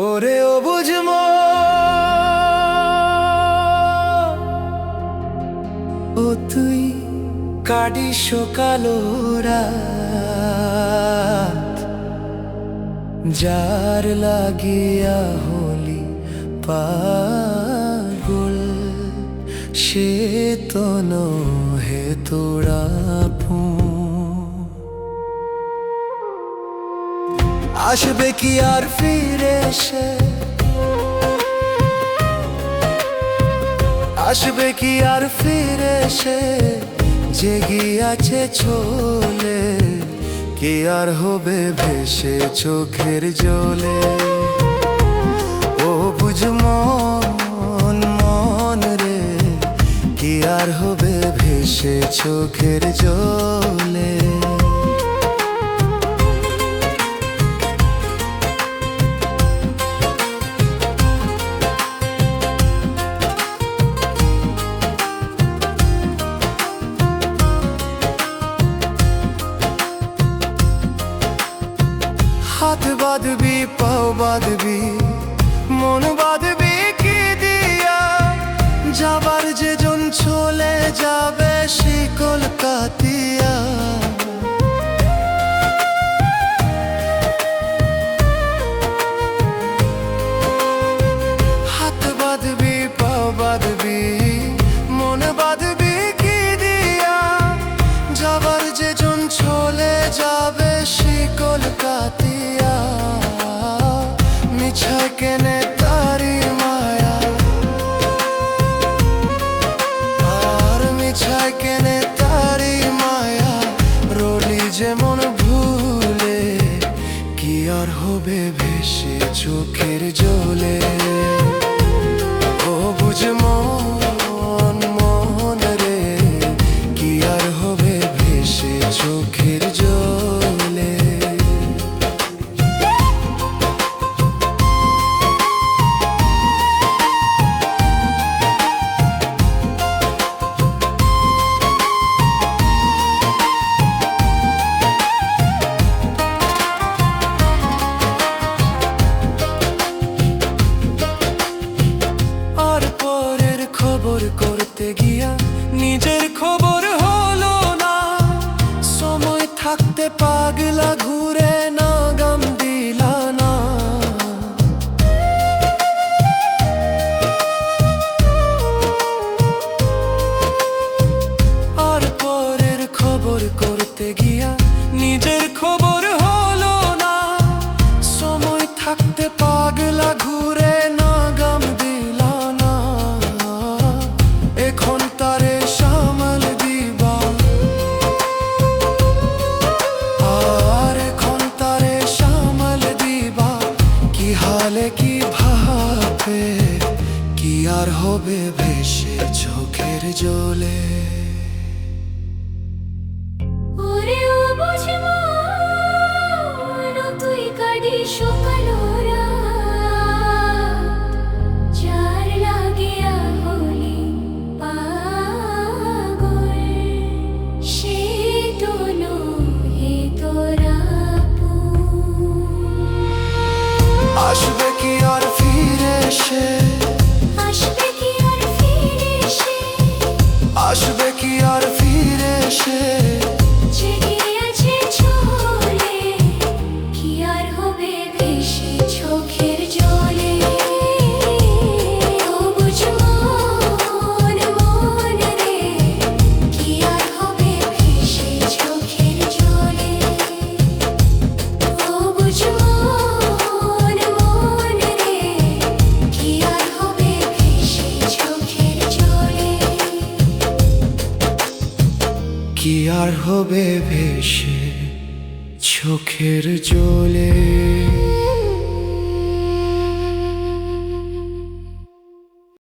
ওরে ও বুঝম ও তুই কাটি সকালো যার লাগিয়া হলি পাগল, সে তো নহে তোরা। আসবে কি আর ফিরে সে আসবে কি আর ফিরে সে জেগিয়াছে ছোলে কি আর হবে ভেসে চোখের জলে? ও বুঝ মন মন রে, কি আর হবে ভেসে চোখের জলে? বাঁধবি পাও বাঁধবি মন বাঁধবি। কেনে তারি মায়া রলি যেমন ভুলে কি আর হবে ভেসে চোখের জলে? গিয়া নিজের খবর হলো না। সময় থাকতে পাগলা ঘুরে না গাম দিলা না। আর পরের খবর করতে গিয়া নিজের খবর হলো না। সময় থাকতে পাগলা কি আর হবে ভেসে চোখের জলে? আর ফিরে সে আর হবে ভেসে চোখের জলে।